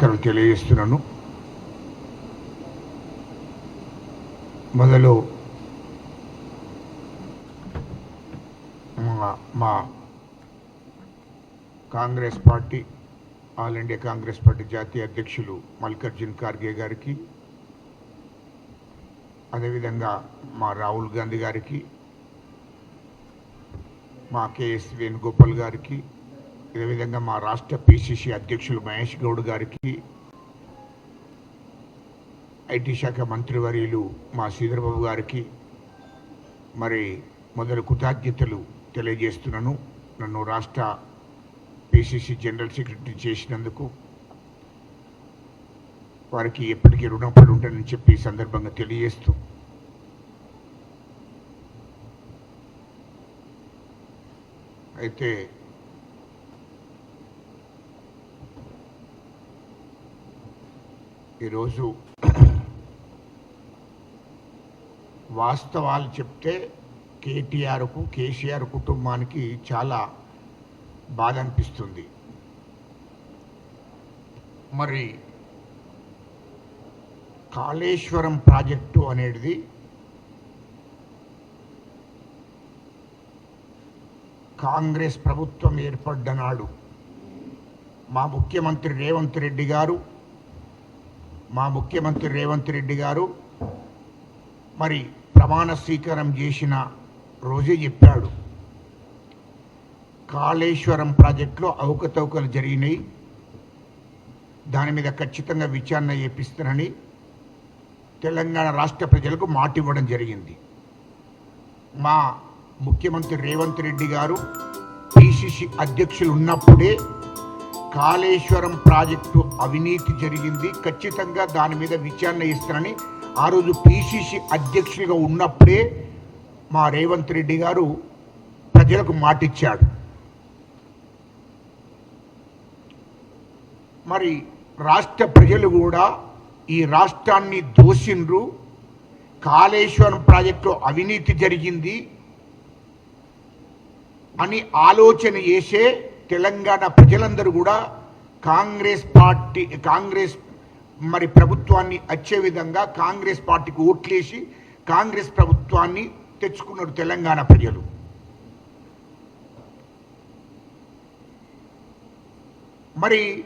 నమస్కారం తెలియజేస్తున్నాను. మొదలు మా మా Congress party all India Congress party జాతీయ అధ్యక్షులు మల్లికార్జున్ ఖార్గే గారికి అదేవిధంగా మా రాహుల్ గాంధీ గారికి మా కేఎస్ వేణుగోపాల్ గారికి అదేవిధంగా మా రాష్ట్ర పిసిసి అధ్యక్షులు మహేష్ గౌడ్ గారికి ఐటీ శాఖ మంత్రివర్యులు మా శ్రీధరబాబు గారికి మరి మొదలు కృతజ్ఞతలు తెలియజేస్తున్నాను. నన్ను రాష్ట్ర పిసిసి జనరల్ సెక్రటరీ చేసినందుకు వారికి ఎప్పటికీ రుణపడి ఉంటానని చెప్పి సందర్భంగా తెలియజేస్తూ అయితే ఈరోజు వాస్తవాలు చెప్తే కేటీఆర్కు కేసీఆర్ కుటుంబానికి చాలా బాధ అనిపిస్తుంది. మరి కాళేశ్వరం ప్రాజెక్టు అనేది కాంగ్రెస్ ప్రభుత్వం ఏర్పడ్డ నాడు మా ముఖ్యమంత్రి రేవంత్ రెడ్డి గారు మా ముఖ్యమంత్రి రేవంత్ రెడ్డి గారు మరి ప్రమాణ స్వీకారం చేసిన రోజే చెప్పాడు. కాళేశ్వరం ప్రాజెక్టులో అవకతవకలు జరిగినాయి. దాని మీద ఖచ్చితంగా విచారణ చేపిస్తానని తెలంగాణ రాష్ట్ర ప్రజలకు మాట ఇవ్వడం జరిగింది. మా ముఖ్యమంత్రి రేవంత్ రెడ్డి గారు పిసిసి అధ్యక్షులు ఉన్నప్పుడే కాళేశ్వరం ప్రాజెక్టు అవినీతి జరిగింది. ఖచ్చితంగా దాని మీద విచారణ ఇస్తానని ఆ రోజు పిసిసి అధ్యక్షులుగా ఉన్నప్పుడే మా రేవంత్ రెడ్డి గారు ప్రజలకు మాటిచ్చాడు. మరి రాష్ట్ర ప్రజలు కూడా ఈ రాష్ట్రాన్ని దోషిండ్రు. కాళేశ్వరం ప్రాజెక్టులో అవినీతి జరిగింది అని ఆలోచన చేసే తెలంగాణ ప్రజలందరూ కూడా కాంగ్రెస్ పార్టీ కాంగ్రెస్ మరి ప్రభుత్వాన్ని వచ్చే విధంగా కాంగ్రెస్ పార్టీకి ఓట్లేసి కాంగ్రెస్ ప్రభుత్వాన్ని తెచ్చుకున్నారు తెలంగాణ ప్రజలు. మరి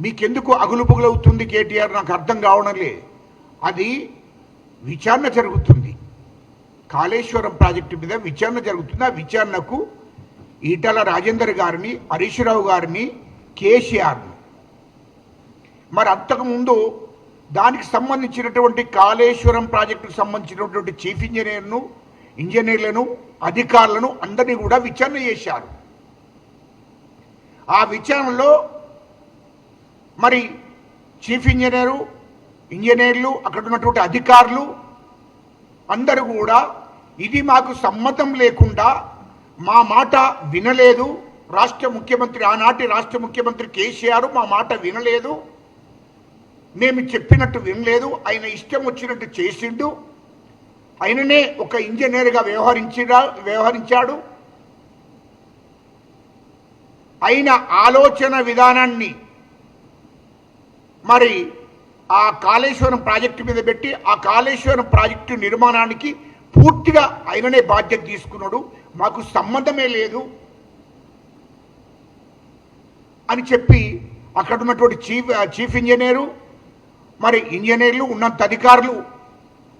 మీకెందుకు అగులుపుగులవుతుంది కేటీఆర్? నాకు అర్థం కావడం లే అది విచారణ జరుగుతుంది. కాళేశ్వరం ప్రాజెక్టు మీద విచారణ జరుగుతుంది. ఆ విచారణకు ఈటల రాజేందర్ గారిని పరీశురావు గారిని కేసీఆర్ని మరి అంతకుముందు దానికి సంబంధించినటువంటి కాళేశ్వరం ప్రాజెక్టుకు సంబంధించినటువంటి చీఫ్ ఇంజనీర్ను ఇంజనీర్లను అధికారులను అందరినీ కూడా విచారణ చేశారు. ఆ విచారణలో మరి చీఫ్ ఇంజనీరు ఇంజనీర్లు అక్కడ ఉన్నటువంటి అధికారులు అందరూ కూడా ఇది మాకు సమ్మతం లేకుండా మా మాట వినలేదు. రాష్ట్ర ముఖ్యమంత్రి ఆనాటి రాష్ట్ర ముఖ్యమంత్రి కేసీఆర్ మా మాట వినలేదు. మేము చెప్పినట్టు వినలేదు. ఆయన ఇష్టం వచ్చినట్టు చేసిండు. ఆయననే ఒక ఇంజనీర్గా వ్యవహరించడా వ్యవహరించాడు. ఆయన ఆలోచన విధానాన్ని మరి ఆ కాళేశ్వరం ప్రాజెక్టు మీద పెట్టి ఆ కాళేశ్వరం ప్రాజెక్టు నిర్మాణానికి పూర్తిగా ఆయననే బాధ్యత తీసుకున్నాడు. మాకు సంబంధమే లేదు అని చెప్పి అక్కడ ఉన్నటువంటి చీఫ్ చీఫ్ ఇంజనీరు మరి ఇంజనీర్లు ఉన్నంత అధికారులు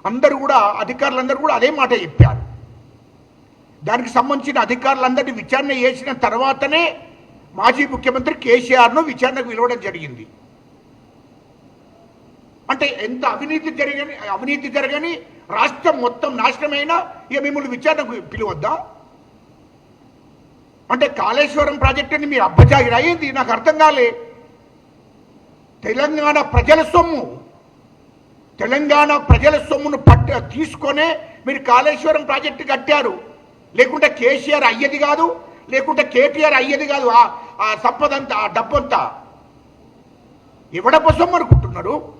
అందరూ కూడా అధికారులందరూ కూడా అదే మాట చెప్పారు. దానికి సంబంధించిన అధికారులందరినీ విచారణ చేసిన తర్వాతనే మాజీ ముఖ్యమంత్రి కేసీఆర్ను విచారణకు పిలవడం జరిగింది. అంటే ఎంత అవినీతి జరిగని అవినీతి జరగని రాష్ట్రం మొత్తం నాశనమైనా ఇక మిమ్మల్ని విచారణకు పిలువద్దా? అంటే కాళేశ్వరం ప్రాజెక్టుని మీరు అబ్బజాగిరి అయ్యింది నాకు అర్థం కాలే. తెలంగాణ ప్రజల సొమ్ము. తెలంగాణ ప్రజల సొమ్మును పట్ట తీసుకొనే మీరు కాళేశ్వరం ప్రాజెక్టు కట్టారు. లేకుంటే కేసీఆర్ అయ్యేది కాదు లేకుంటే కేటీఆర్ అయ్యేది కాదు ఆ ఆ సంపదంతా ఆ డబ్బంతా. ఎవడ సొమ్ము అనుకుంటున్నారు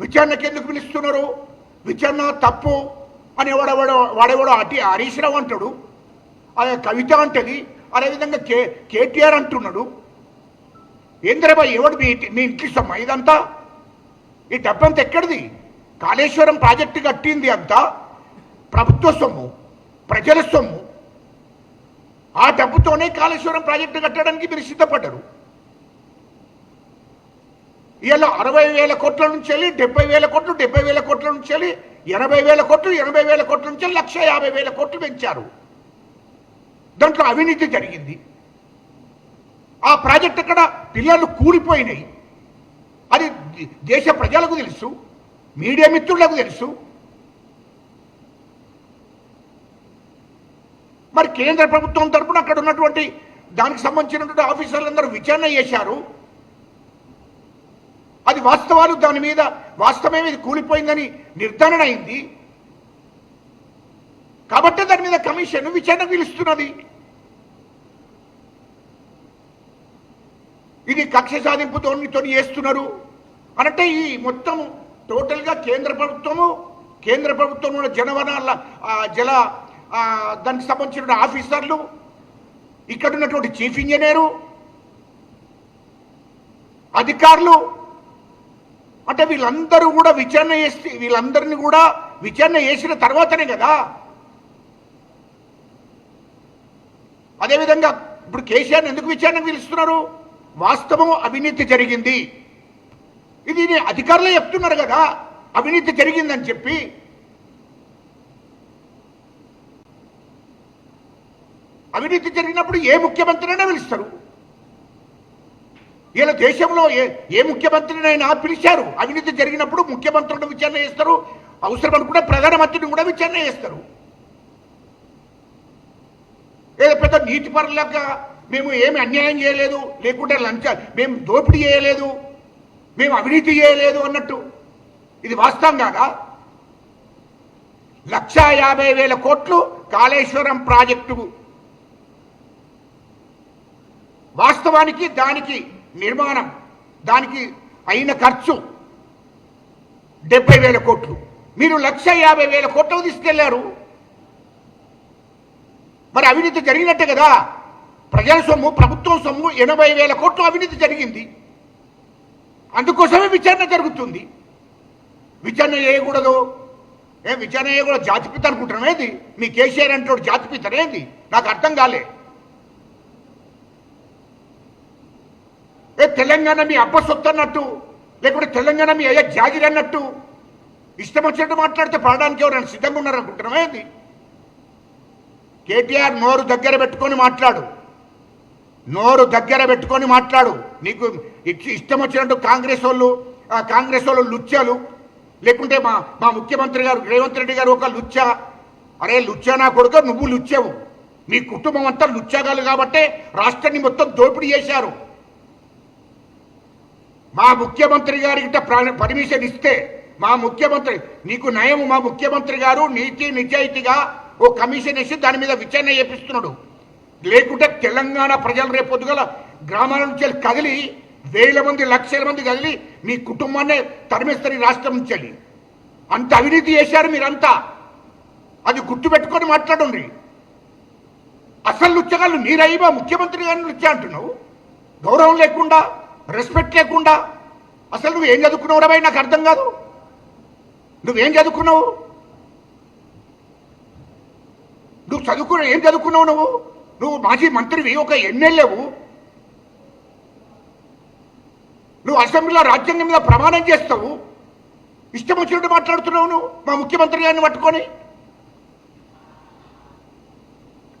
విచారణకు ఎందుకు పిలుస్తున్నారు? విచారణ తప్పు అని ఎవడెవడో వాడెవడో అటి హరీశ్రావు అంటాడు. అదే కవిత అంటది అదేవిధంగా కే కేటీఆర్ అంటున్నాడు. ఏంద్రబాయ్ ఎవడు మీ ఇంటి- మీ ఇంటి సొమ్మ ఇదంతా? ఈ డబ్బంతా ఎక్కడిది? కాళేశ్వరం ప్రాజెక్టు కట్టింది అంతా? ప్రభుత్వ సొమ్ము ప్రజల సొమ్ము. ఆ డబ్బుతోనే కాళేశ్వరం ప్రాజెక్టు కట్టడానికి మీరు సిద్ధపడ్డారు. ఇలా అరవై వేల కోట్ల నుంచి వెళ్ళి డెబ్బై వేల కోట్లు డెబ్బై వేల కోట్ల నుంచి వెళ్ళి ఎనభై వేల కోట్లు ఎనభై వేల కోట్ల నుంచి లక్ష యాభై వేల కోట్లు పెంచారు. దాంట్లో అవినీతి జరిగింది. ఆ ప్రాజెక్ట్ అక్కడ పిల్లలు కూలిపోయినాయి. అది దేశ ప్రజలకు తెలుసు మీడియా మిత్రులకు తెలుసు. మరి కేంద్ర ప్రభుత్వం తరపున అక్కడ ఉన్నటువంటి దానికి సంబంధించినటువంటి ఆఫీసర్లందరూ విచారణ చేశారు. అది వాస్తవాలు దాని మీద వాస్తవమే ఇది కూలిపోయిందని నిర్ధారణ అయింది. కాబట్టి దాని మీద కమిషన్ విచారణ పిలుస్తున్నది. ఇది కక్ష సాధింపుతో చేస్తున్నారు. అనంటే ఈ మొత్తం టోటల్గా కేంద్ర ప్రభుత్వము కేంద్ర ప్రభుత్వం ఉన్న జనవనాల జల దానికి సంబంధించిన ఆఫీసర్లు ఇక్కడ ఉన్నటువంటి చీఫ్ ఇంజనీరు అధికారులు అంటే వీళ్ళందరూ కూడా విచారణ చేసి వీళ్ళందరినీ కూడా విచారణ చేసిన తర్వాతనే కదా అదేవిధంగా ఇప్పుడు కేసీఆర్ ఎందుకు విచారణ పిలుస్తున్నారు? వాస్తవం అవినీతి జరిగింది. ఇది అధికారులే చెప్తున్నారు కదా అవినీతి జరిగిందని చెప్పి. అవినీతి జరిగినప్పుడు ఏ ముఖ్యమంత్రినైనా పిలుస్తారు. ఇలా దేశంలో ఏ ఏ ముఖ్యమంత్రినైనా పిలిచారు. అవినీతి జరిగినప్పుడు ముఖ్యమంత్రులను విచారణ చేస్తారు. అవసరం అనుకుంటే ప్రధానమంత్రిని కూడా విచారణ చేస్తారు. ఏదో పెద్ద నీతిపరులాగా మేము ఏమి అన్యాయం చేయలేదు లేకుంటే లంచ మేము దోపిడీ చేయలేదు మేము అవినీతి చేయలేదు అన్నట్టు. ఇది వాస్తవం కాదా? లక్ష యాభై వేల కోట్లు కాళేశ్వరం ప్రాజెక్టు. వాస్తవానికి దానికి నిర్మాణం దానికి అయిన ఖర్చు డెబ్బై వేల కోట్లు. మీరు లక్ష యాభై వేల కోట్లు తీసుకెళ్ళారు. మరి అవినీతి జరిగినట్టే కదా? ప్రజల సొమ్ము ప్రభుత్వం సొమ్ము ఎనభై వేల కోట్లు అవినీతి జరిగింది. అందుకోసమే విచారణ జరుగుతుంది. విచారణ చేయకూడదు. ఏ విచారణ చేయకూడదు. జాతిపిత అనుకుంటున్నాం ఏంది? మీ కేసీఆర్ అంటే జాతిపితనేంది నాకు అర్థం కాలే. ఏ తెలంగాణ మీ అబ్బ సొత్తు అన్నట్టు లేకుంటే తెలంగాణ మీ అయ్యా జాగిరి అన్నట్టు ఇష్టం వచ్చినట్టు మాట్లాడితే పడడానికి ఎవరైనా సిద్ధంగా ఉన్నారనుకుంటున్నామేది కేటీఆర్ నోరు దగ్గర పెట్టుకొని మాట్లాడు. నోరు దగ్గర పెట్టుకొని మాట్లాడు. నీకు ఇచ్చి ఇష్టం వచ్చినట్టు కాంగ్రెస్ వాళ్ళు కాంగ్రెస్ వాళ్ళు లుచ్చాలు. లేకుంటే మా మా ముఖ్యమంత్రి గారు రేవంత్ రెడ్డి గారు ఒక లుచ్చ. అరే లుచ్చా నా కొడుకు నువ్వు లుచ్చావు. మీ కుటుంబం అంతా లుచ్చగాలు కాబట్టే రాష్ట్రాన్ని మొత్తం దోపిడీ చేశారు. మా ముఖ్యమంత్రి గారికి పర్మిషన్ ఇస్తే మా ముఖ్యమంత్రి నీకు నయం మా ముఖ్యమంత్రి గారు నీతి నిజాయితీగా ఓ కమిషన్ వేసి దాని మీద విచారణ చేపిస్తున్నాడు. లేకుంటే తెలంగాణ ప్రజలు రేపు గ్రామాల నుంచి కదిలి వేల మంది లక్షల మంది కదిలి మీ కుటుంబాన్నే తరిమేస్తారు రాష్ట్రం నుంచి అంత అవినీతి చేశారు మీరంతా. అది గుర్తుపెట్టుకొని మాట్లాడండి. అసలు లుచ్చగాళ్ళు మీరయ్యా ముఖ్యమంత్రి గారిని లుచ్చ అంటున్నావు? గౌరవం లేకుండా రెస్పెక్ట్ లేకుండా. అసలు నువ్వు ఏం చదువుకున్నావు నాకు అర్థం కాదు. నువ్వేం చదువుకున్నావు? నువ్వు చదువుకున్నావు ఏం చదువుకున్నావు నువ్వు? నువ్వు మాజీ మంత్రివి ఒక ఎమ్మెల్యేవు. నువ్వు అసెంబ్లీలో రాజ్యాంగం మీద ప్రమాణం చేస్తావు. ఇష్టం వచ్చినట్టు మాట్లాడుతున్నావు నువ్వు మా ముఖ్యమంత్రి గారిని పట్టుకొని.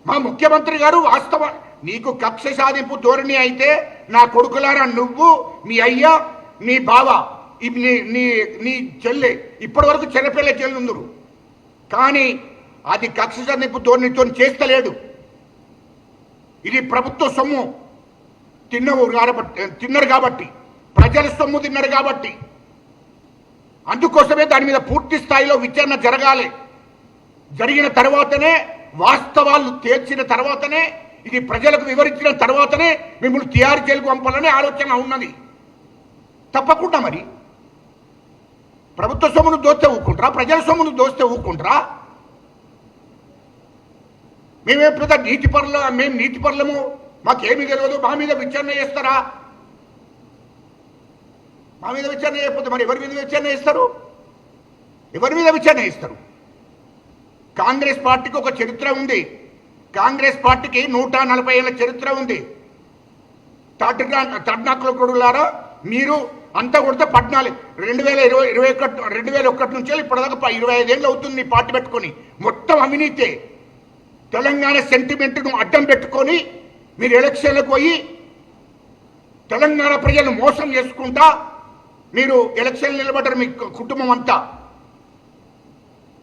మా ముఖ్యమంత్రి గారు వాస్తవ నీకు కక్ష సాధింపు ధోరణి అయితే నా కొడుకులారా నువ్వు మీ అయ్య నీ బావ నీ నీ చెల్లె ఇప్పటి వరకు చెన్నపిల్ల చెల్లి కానీ అది కక్ష సాధింపు ధోరణితో చేస్తలేడు. ఇది ప్రభుత్వ సొమ్ము. తిన్నవు కాబట్టి తిన్నారు కాబట్టి ప్రజల సొమ్ము తిన్నారు కాబట్టి. అందుకోసమే దాని మీద పూర్తి స్థాయిలో విచారణ జరగాలి. జరిగిన తర్వాతనే వాస్తవాలు తీర్చిన తర్వాతనే ఇది ప్రజలకు వివరించిన తర్వాతనే మిమ్మల్ని తిహార్ జైలుకు పంపాలనే ఆలోచన ఉన్నది. తప్పకుండా మరి. ప్రభుత్వ సొమ్మును దోస్తే ఊక్కుంటారా ప్రజల సొమ్మును దోస్తే ఊక్కుంటారా మేమే పెద్ద నీతి పరుల మేము నీతి పరులము. మాకేమీ తెలియదు మా మీద విచారణ చేస్తారా? మా మీద విచారణ చేయకపోతే మరి ఎవరి మీద విచారణ చేస్తారు? ఎవరి మీద విచారణ చేస్తారు? కాంగ్రెస్ పార్టీకి ఒక చరిత్ర ఉంది. కాంగ్రెస్ పార్టీకి నూట నలభై ఏళ్ళ చరిత్ర ఉంది. తడ్నాకులకుడులారా మీరు అంతా కొడితే పద్నాలుగు రెండు వేల ఇరవై ఇరవై ఒకటి రెండు వేల ఒకటి నుంచి ఇప్పటిదాకా ఇరవై ఐదేళ్ళు అవుతుంది పార్టీ పెట్టుకొని. మొత్తం అవినీతే. తెలంగాణ సెంటిమెంట్ను అడ్డం పెట్టుకొని మీరు ఎలక్షన్లకు పోయి తెలంగాణ ప్రజలను మోసం చేసుకుంటా మీరు ఎలక్షన్ నిలబడ్డారు మీ కు- కుటుంబం అంతా.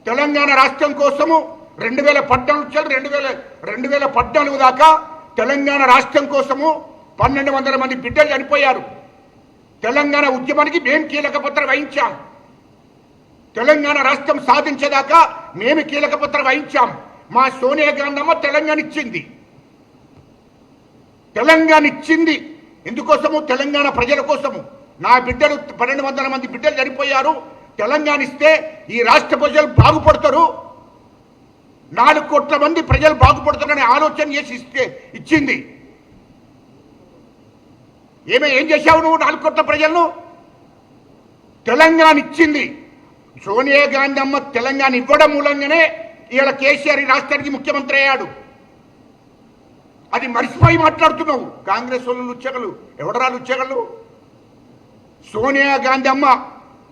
తెలంగాణ రాష్ట్రం కోసము రెండు వేల పద్నాలుగు నుంచి రెండు వేల రెండు వేల పద్నాలుగు దాకా తెలంగాణ రాష్ట్రం కోసము పన్నెండు వందల మంది బిడ్డలు చనిపోయారు. తెలంగాణ ఉద్యమానికి మేము కీలక పత్ర వహించాం. తెలంగాణ రాష్ట్రం సాధించేదాకా మేము కీలక పత్ర వహించాం. మా సోనియా గాంధమ్మ తెలంగాణ ఇచ్చింది తెలంగాణ ఇచ్చింది ఎందుకోసము? తెలంగాణ ప్రజల కోసము. నా బిడ్డలు పన్నెండు వందల మంది బిడ్డలు చనిపోయారు. తెలంగాణ ఇస్తే ఈ రాష్ట్ర ప్రజలు బాగుపడతారు. నాలుగు కోట్ల మంది ప్రజలు బాగుపడతారనే ఆలోచన చేసి ఇస్తే ఇచ్చింది. ఏమే ఏం చేశావు నువ్వు నాలుగు కోట్ల ప్రజలను? తెలంగాణ ఇచ్చింది. సోనియా గాంధీ అమ్మ తెలంగాణ ఇవ్వడం మూలంగానే ఇవాళ కేసీఆర్ ఈ రాష్ట్రానికి ముఖ్యమంత్రి అయ్యాడు. అది మర్చిపోయి మాట్లాడుతున్నావు. కాంగ్రెస్ వాళ్ళు లుచ్చగలు. ఎవడరా లుచ్చగలు? సోనియా గాంధీ అమ్మ.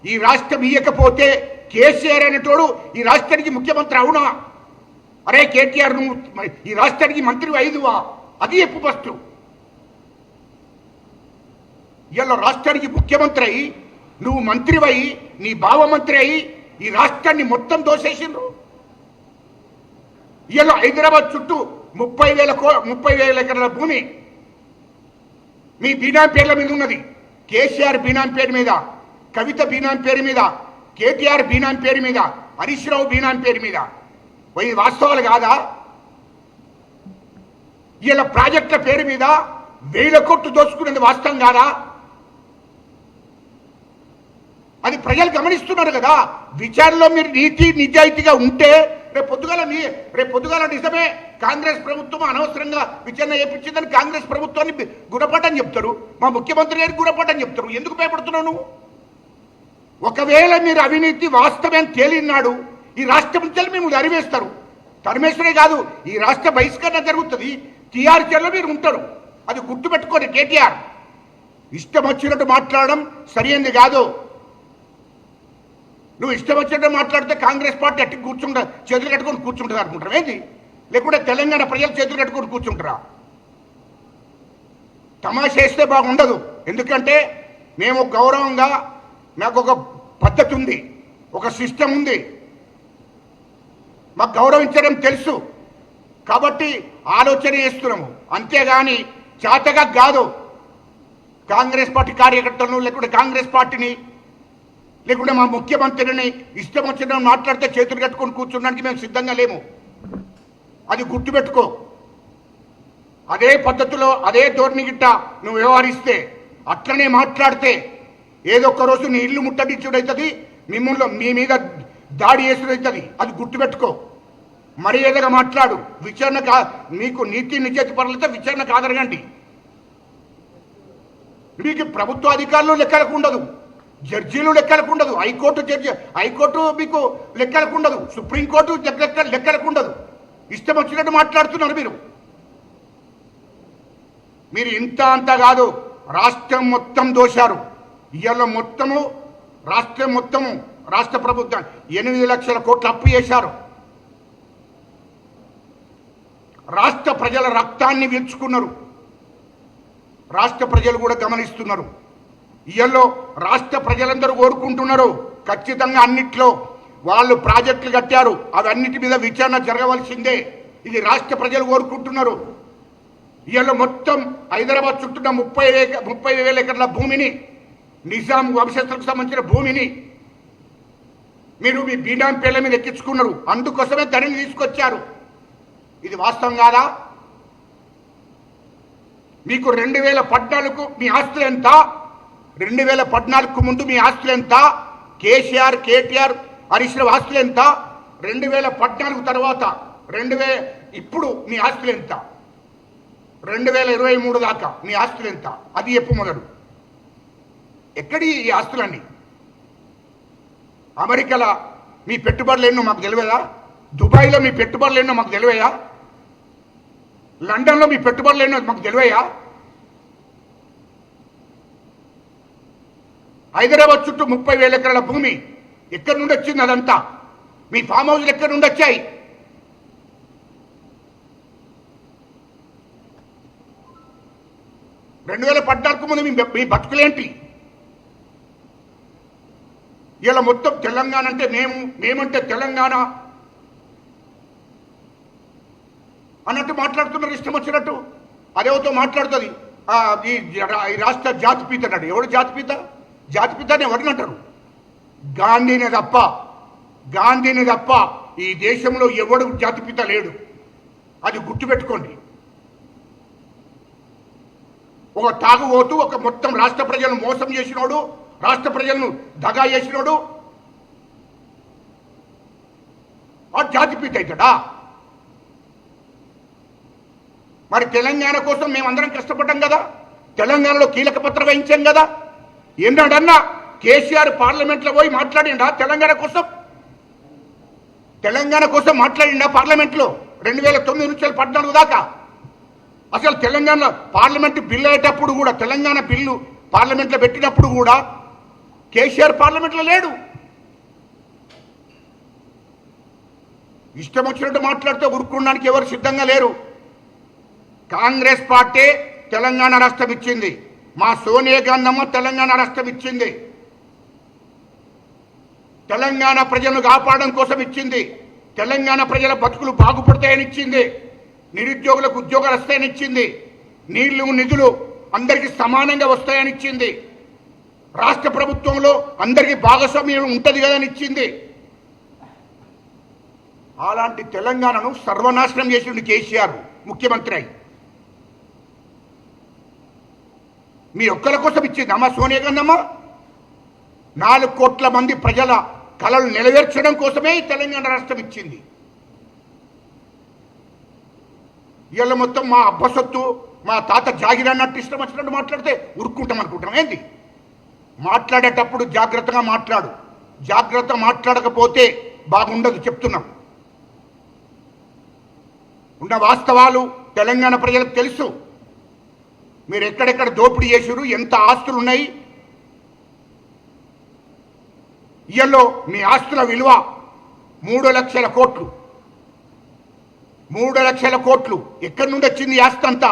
ఈ రాష్ట్రం ఇయ్యకపోతే కేసీఆర్ అనేటోడు ఈ రాష్ట్రానికి ముఖ్యమంత్రి అవునా? అరే కేటీఆర్ నువ్వు ఈ రాష్ట్రానికి మంత్రి ఐదువా అది ఎప్పు ఫస్ట్ ఇవాళ రాష్ట్రానికి ముఖ్యమంత్రి అయి నువ్వు మంత్రివై నీ బావ మంత్రి అయి ఈ రాష్ట్రాన్ని మొత్తం దోసేసిండ్రు. ఇవాళ హైదరాబాద్ చుట్టూ ముప్పై వేల కో ముప్పై వేల ఎకరాల భూమి మీ బీనాం పేర్ల మీద ఉన్నది. కేసీఆర్ బీనాం పేరు మీద కవిత బీనాం పేరు మీద కేటీఆర్ బీనాం పేరు మీద హరీష్ రావు బీనాం పేరు మీద. పోయి వాస్తవాలు కాదా? ఇలా ప్రాజెక్టుల పేరు మీద వేల కోట్లు దోచుకునేది వాస్తవం కాదా? అది ప్రజలు గమనిస్తున్నారు కదా. విచారణలో మీరు నీతి నిజాయితీగా ఉంటే రేపు పొద్దుగాల మీ రేపు పొద్దుగాల నిజమే కాంగ్రెస్ ప్రభుత్వం అనవసరంగా విచారణ చేపించిందని కాంగ్రెస్ ప్రభుత్వాన్ని బి- గుణపాఠం చెప్తారు మా ముఖ్యమంత్రి గారికి గుణపాఠం చెప్తారు ఎందుకు భయపడుతున్నావు నువ్వు? ఒకవేళ మీరు అవినీతి వాస్తవం తేలినాడు ఈ రాష్ట్రం నుంచి మేము తరివేస్తారు తరిమేశ్వరే కాదు ఈ రాష్ట్ర బహిష్కరణ జరుగుతుంది. టీఆర్ మీరు ఉంటారు. అది గుర్తుపెట్టుకోండి కేటీఆర్. ఇష్టం వచ్చినట్టు మాట్లాడడం సరైనది కాదు. నువ్వు ఇష్టం వచ్చినట్టు మాట్లాడితే కాంగ్రెస్ పార్టీ అట్టి కూర్చుంటా చేతులు కట్టుకొని కూర్చుంటుంది అనుకుంటారు? ఏంది? లేకుంటే తెలంగాణ ప్రజలు చేతులు కట్టుకొని కూర్చుంటారా? తమాషేస్తే బాగుండదు. ఎందుకంటే మేము గౌరవంగా నాకు ఒక పద్ధతి ఉంది ఒక సిస్టమ్ ఉంది. మాకు గౌరవించడం తెలుసు. కాబట్టి ఆలోచన చేస్తున్నాము. అంతేగాని చేతగా కాదు. కాంగ్రెస్ పార్టీ కార్యకర్తలను లేకుంటే కాంగ్రెస్ పార్టీని లేకుంటే మా ముఖ్యమంత్రిని ఇష్టం వచ్చిన మాట్లాడితే చేతులు కట్టుకొని కూర్చోడానికి మేము సిద్ధంగా లేము. అది గుర్తుపెట్టుకో. అదే పద్ధతిలో అదే ధోరణి గిట్ట నువ్వు వ్యవహరిస్తే అట్లనే మాట్లాడితే ఏదో ఒక రోజు నీ ఇల్లు ముట్టడించుడవుతుంది మిమ్మల్ని మీ మీద దాడి చేసుడు అవుతుంది అది గుర్తుపెట్టుకో. మర్యాదగా మాట్లాడు విచారణ కా మీకు నీతి నిజేత పరులతో విచారణ కాదరగండి మీకు ప్రభుత్వ అధికారులు లెక్కలకు ఉండదు. జడ్జీలు లెక్కలకు ఉండదు హైకోర్టు జడ్జి హైకోర్టు మీకు లెక్కలకు ఉండదు సుప్రీంకోర్టు లెక్క లెక్కలకు ఉండదు ఇష్టం వచ్చినట్టు మాట్లాడుతున్నారు మీరు. మీరు ఇంత అంత కాదు. రాష్ట్రం మొత్తం దోశారు ఇవాళ మొత్తము రాష్ట్రం మొత్తము రాష్ట్ర ప్రభుత్వం ఎనిమిది లక్షల కోట్లు అప్పు చేశారు. రాష్ట్ర ప్రజల రక్తాన్ని పీల్చుకున్నారు. రాష్ట్ర ప్రజలు కూడా గమనిస్తున్నారు. ఇయల్లో రాష్ట్ర ప్రజలందరూ కోరుకుంటున్నారు. ఖచ్చితంగా అన్నిట్లో వాళ్ళు ప్రాజెక్టులు కట్టారు. అవన్నిటి మీద విచారణ జరగవలసిందే. ఇది రాష్ట్ర ప్రజలు కోరుకుంటున్నారు. ఇవాళ మొత్తం హైదరాబాద్ చుట్టూ ముప్పై ముప్పై వేల ఎకరాల భూమిని నిజాం వంశస్థులకు సంబంధించిన భూమిని మీరు మీ బీడాం పేర్ల మీద ఎక్కించుకున్నారు. అందుకోసమే ధరని తీసుకొచ్చారు. ఇది వాస్తవం కాదా? మీకు రెండు వేల పద్నాలుగు మీ ఆస్తులు ఎంత? రెండు వేల పద్నాలుగుకు ముందు మీ ఆస్తులు ఎంత? కేసీఆర్ కేటీఆర్ హరీష్ ఆస్తులు ఎంత? రెండు వేల పద్నాలుగు తర్వాత రెండు వే ఇప్పుడు మీ ఆస్తులు ఎంత? రెండు వేల ఇరవై మూడు దాకా మీ ఆస్తులు ఎంత? అది చెప్పు మొదలు. ఎక్కడి ఈ ఆస్తులన్నీ? అమెరికాలో మీ పెట్టుబడులు ఎన్నో మాకు తెలియదా? దుబాయ్లో మీ పెట్టుబడులు ఎన్నో మాకు తెలివయా లండన్లో మీ పెట్టుబడులు ఎన్నో మాకు తెలివయా హైదరాబాద్ చుట్టూ ముప్పై వేల ఎకరాల భూమి. ఎక్కడి నుండి వచ్చింది అదంతా? మీ ఫామ్ హౌస్లు ఎక్కడి నుండి వచ్చాయి? రెండు వేల పద్నాలుగు ముందు మీ మీ బతుకులేంటి? ఇలా మొత్తం తెలంగాణ అంటే మేము మేమంటే తెలంగాణ. అన్నట్టు మాట్లాడుతున్నారు ఇష్టం వచ్చినట్టు. అదేవతో మాట్లాడుతుంది? ఈ ఈ రాష్ట్ర జాతిపీత అన్నాడు ఎవడు జాతిపీత? జాతిపీత అని ఎవరిని అంటారు? గాంధీని తప్ప గాంధీని తప్ప ఈ దేశంలో ఎవడు జాతిపిత లేడు. అది గుర్తుపెట్టుకోండి. ఒక తాగుబోతు ఒక మొత్తం రాష్ట్ర ప్రజలను మోసం చేసినోడు రాష్ట్ర ప్రజలను దగా చేసినోడు ఆ జాతిపీత అవుతాడా? మరి తెలంగాణ కోసం మేమందరం కష్టపడ్డాం కదా? తెలంగాణలో కీలక పత్ర వహించాం కదా? ఎన్నాడన్నా కేసీఆర్ పార్లమెంట్లో పోయి మాట్లాడిండా తెలంగాణ కోసం? తెలంగాణ కోసం మాట్లాడిండా పార్లమెంట్లో? రెండు వేల తొమ్మిది నుంచి పద్నాలుగు దాకా? అసలు తెలంగాణ పార్లమెంట్ బిల్లు అయ్యేటప్పుడు కూడా తెలంగాణ బిల్లు పార్లమెంట్లో పెట్టినప్పుడు కూడా కేసీఆర్ పార్లమెంట్లో లేడు. ఇష్టం వచ్చినట్టు మాట్లాడితే ఉరుక్కోడానికి ఎవరు సిద్ధంగా లేరు. కాంగ్రెస్ పార్టీ తెలంగాణ రాష్ట్రం ఇచ్చింది. మా సోనియా గాంధమ్మ తెలంగాణ రాష్ట్రం ఇచ్చింది తెలంగాణ ప్రజలను కాపాడడం కోసం ఇచ్చింది తెలంగాణ ప్రజల బతుకులు బాగుపడతాయని ఇచ్చింది నిరుద్యోగులకు ఉద్యోగాలు వస్తాయని ఇచ్చింది నీళ్ళు నిధులు అందరికీ సమానంగా వస్తాయని ఇచ్చింది రాష్ట్ర ప్రభుత్వంలో అందరికీ భాగస్వామ్యం ఉంటుంది కదని ఇచ్చింది అలాంటి తెలంగాణను సర్వనాశనం చేసిండు కేసీఆర్ ముఖ్యమంత్రి అయి. మీ ఒక్కల కోసం ఇచ్చింది అమ్మ సోనియా గాంధీ నాలుగు కోట్ల మంది ప్రజల కళలు నెరవేర్చడం కోసమే తెలంగాణ రాష్ట్రం ఇచ్చింది. ఇవాళ మొత్తం మా అబ్బసొత్తు మా తాత జాగిరి అన్నట్టు ఇష్టం వచ్చినట్టు మాట్లాడితే ఉరుక్కుంటాం అనుకుంటాం ఏంది? మాట్లాడేటప్పుడు జాగ్రత్తగా మాట్లాడు. జాగ్రత్త మాట్లాడకపోతే బాగుండదు చెప్తున్నాం. ఉన్న వాస్తవాలు తెలంగాణ ప్రజలకు తెలుసు. మీరు ఎక్కడెక్కడ దోపిడీ చేసారు ఎంత ఆస్తులు ఉన్నాయి ఇయల్లో మీ ఆస్తుల విలువ మూడు లక్షల కోట్లు. మూడు లక్షల కోట్లు. ఎక్కడి నుండి వచ్చింది ఆస్తి అంతా?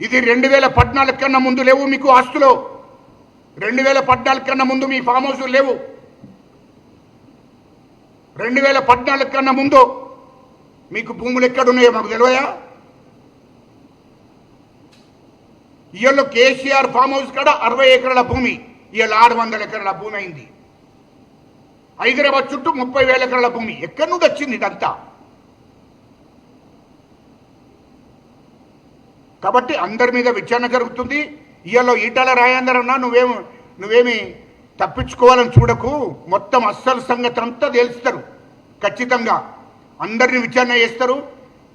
ఇది రెండు వేల పద్నాలుగు కన్నా ముందు లేవు మీకు ఆస్తులు. రెండు వేల పద్నాలుగు కన్నా ముందు మీ ఫామ్ హౌస్ లేవు. రెండు వేల పద్నాలుగు కన్నా ముందు మీకు భూములు ఎక్కడున్నాయో మాకు తెలియయా ఇవాళ కేసీఆర్ ఫామ్ హౌస్ కాడ అరవై ఎకరాల భూమి ఇవాళ ఆరు వందల ఎకరాల భూమి అయింది. హైదరాబాద్ చుట్టూ ముప్పై వేల ఎకరాల భూమి ఎక్కడి నుండి వచ్చింది ఇదంతా? కాబట్టి అందరి మీద విచారణ జరుగుతుంది. ఇవాళ ఈటాల రాయందర్ అన్నా నువ్వేమి నువ్వేమి తప్పించుకోవాలని చూడకు. మొత్తం అస్సలు సంగతి అంతా తెలుస్తారు ఖచ్చితంగా. అందరిని విచారణ చేస్తారు.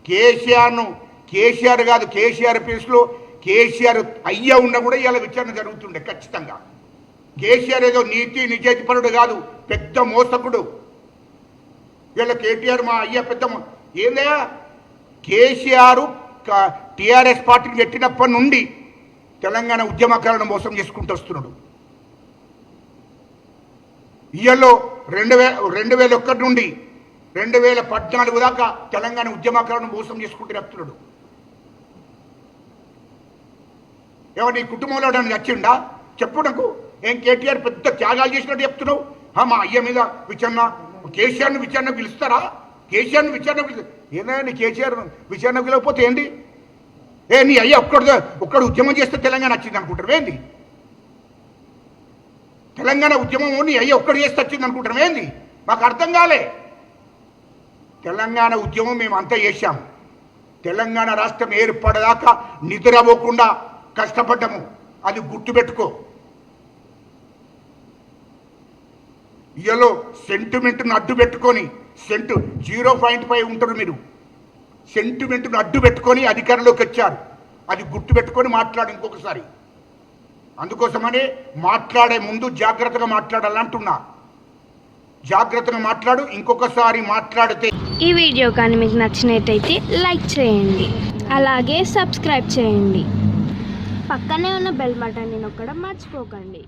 కేసీఆర్ను కేసీఆర్ కాదు కేసీఆర్ పీస్లో కేసీఆర్ అయ్యా ఉన్నా కూడా ఇవాళ విచారణ జరుగుతుండే ఖచ్చితంగా. కేసీఆర్ ఏదో నీతి నిజాయితీపరుడు కాదు పెద్ద మోసకుడు. వీళ్ళ కేటీఆర్ మా అయ్య పెద్ద మో- ఏందయ్యా? కేసీఆర్ టీఆర్ఎస్ పార్టీని పెట్టినప్పటి నుండి తెలంగాణ ఉద్యమకాలను మోసం చేసుకుంటూ వస్తున్నాడు. ఇయల్లో రెండు వే రెండు వేల ఒక్కటి నుండి రెండు వేల పద్నాలుగు దాకా తెలంగాణ ఉద్యమకాలను మోసం చేసుకుంటూ రక్తుడు ఎవరి నీ కుటుంబంలో నచ్చిండా చెప్పు నాకు. ఏం కేటీఆర్ పెద్ద త్యాగాలు చేసినట్టు చెప్తున్నావు? మా అయ్య మీద విచారణ కేసీఆర్ని విచారణ పిలుస్తారా? కేసీఆర్ని విచారణ ఏదైనా నీ కేసీఆర్ విచారణ పిలవకపోతే ఏంటి ఏ నీ అయ్య ఒక్కడు ఒక్కడు ఉద్యమం చేస్తే తెలంగాణ వచ్చింది అనుకుంటారు ఏంది? తెలంగాణ ఉద్యమం నీ అయ్య ఒక్కడు చేస్తే వచ్చింది అనుకుంటారు ఏంది? మాకు అర్థం కాలే. తెలంగాణ ఉద్యమం మేము అంతా చేశాం. తెలంగాణ రాష్ట్రం ఏర్పడదాకా నిద్రపోకుండా కష్టపడ్డాము. అది గుర్తుపెట్టుకో. ఇయలో సెంటిమెంట్ను అడ్డు పెట్టుకొని సెంటు జీరో పాయింట్ ఫైవ్ ఉంటారు మీరు. సెంటిమెంట్ను అడ్డు పెట్టుకొని అధికారంలోకి వచ్చారు. అది గుర్తుపెట్టుకొని మాట్లాడు ఇంకొకసారి. అందుకోసమనే మాట్లాడే ముందు జాగ్రత్తగా మాట్లాడాలంటున్నా. జాగ్రత్తగా మాట్లాడు ఇంకొకసారి మాట్లాడితే ఈ వీడియో కానీ మీకు నచ్చినట్టయితే లైక్ చేయండి. అలాగే సబ్స్క్రైబ్ చేయండి. పక్కనే ఉన్న బెల్ బటన్ని నొక్కడం మర్చిపోకండి.